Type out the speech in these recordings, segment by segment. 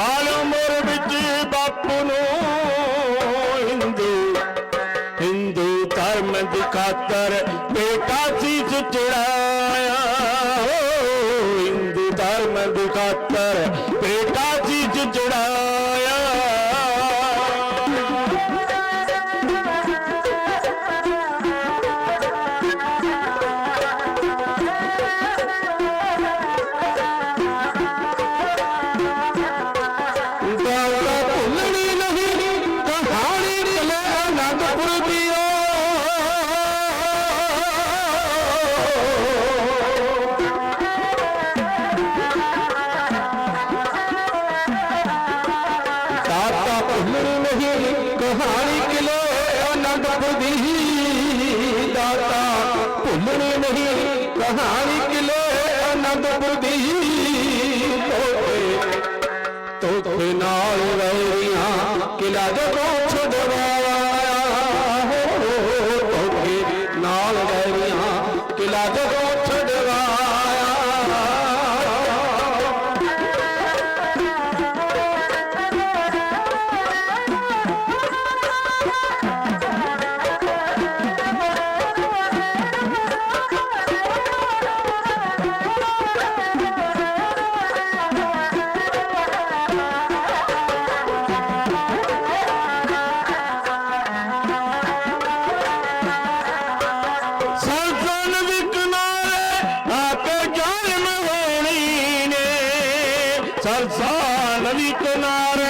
ਬਾਲ ਮੋਰ ਵਿੱਚ ਬਾਪੂ ਨੂੰ ਹਿੰਦੂ ਹਿੰਦੂ ਧਰਮ ਦੀ ਖਾਤਰ ਬੇਟਾ ਸੀਸ ਚੜਾਇਆ ਕਹਾਣੀ ਕਿਲੇ ਅਨੰਦਪੁਰ ਦੀ ਦਾਦਾ ਭੁੱਲਣੀ ਨਹੀਂ ਕਹਾਣੀ ਕਿਲੇ ਅਨੰਦਪੁਰ ਦੀ ਤੋਤੇ ਤੋਤੇ ਨਾਲ ਵੈਰੀਆਂ ਕਿਲਾ ਜਦੋਂ ਛੁਡਵਾਇਆ ਹੋ ਤੋਤੇ ਨਾਲ ਵੈਰੀਆਂ ਕਿਲਾ ਜਦੋਂ ਸਾਲ ਵੀ ਕਿਨਾਰ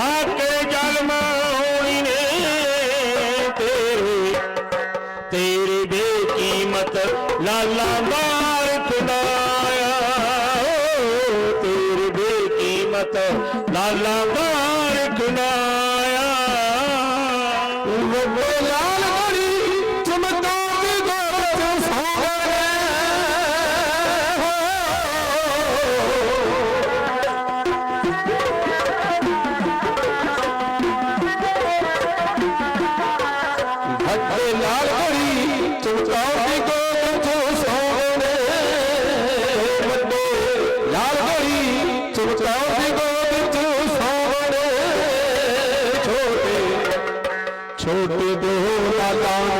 ਆਕੇ ਜਨਮ ਹੋਣੀ ਨੇ ਤੇਰੇ। ਤੇਰੇ ਬੇਕੀਮਤ ਲਾਲਾ ਮਾਰਤਦਾ ਤੇਰੇ ਬੇਕੀਮਤ ਲਾਲਾ ਮਾਰਤਦਾ ਉਹ ਬੋਲਾ ਲੜੀ ਚਮਕਾ ਦੇ ਦੋ ਤੇ ਸਾਰੇ ਮੇਰੇ ਲਾਲ ਘੜੀ ਚਮਕਾਉਣ ਦੀ ਕੋ ਕਿਥੋਂ ਸੌਂਦੇ ਨੇ। ਵੱਡੇ ਲਾਲ ਘੜੀ ਚਮਕਾਉਣ ਦੀ ਕੋ ਕਿਥੋਂ ਸੌਂਦੇ ਛੋਟੇ ਛੋਟੇ ਦੋ ਲਾਲਾਂ